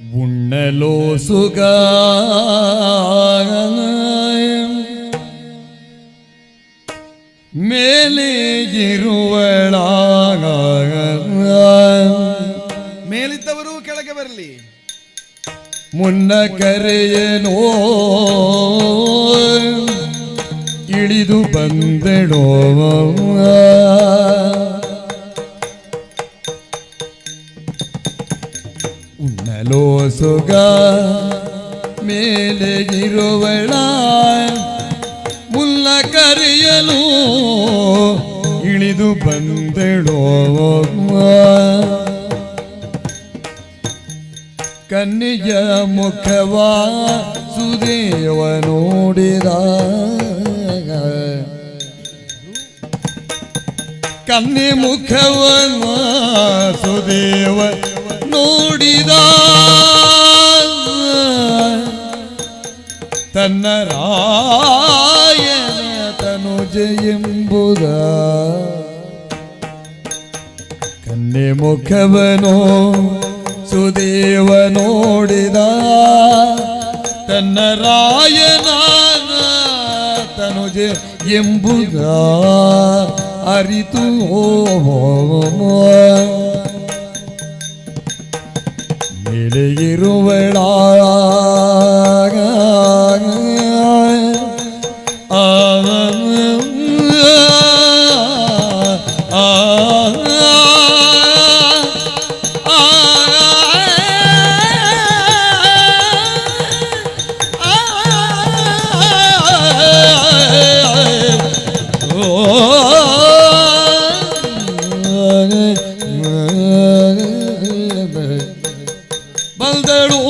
ಉಣ್ಣಲೋ ಸುಗ ಮೇಲೆ ಇರುವಳ ಮೇಲಿದ್ದವರು ಕೆಳಗೆ ಬರಲಿ. ಮುನ್ನ ಕರೆಯನೋ. ಇಳಿದು ಬಂದೆಳೋ ಉಣ್ಣಲೋ ಸುಗ ಮೇಲೆ ಇರುವಳ ಮುಲ್ಲ ಕರೆಯಲು ಇಳಿದು ಬಂದೆಡೋ ಕನ್ನಿಯ ಮುಖವ ಸುದೇವ ನೋಡಿದ. ಕನ್ನಿ ಮುಖವ ಸುದೇವ ನೋಡಿದ ತನ್ನ ರಾಯನ ತನುಜ ಎಂಬುದ ಕನ್ನೆ ಮುಖವನು ಸುದೇವ ನೋಡಿದ ತನ್ನ ರಾಯನ ತನುಜೆ ಎಂಬುದ ಅರಿತು ಮೇಲೆ ಬಂದಳು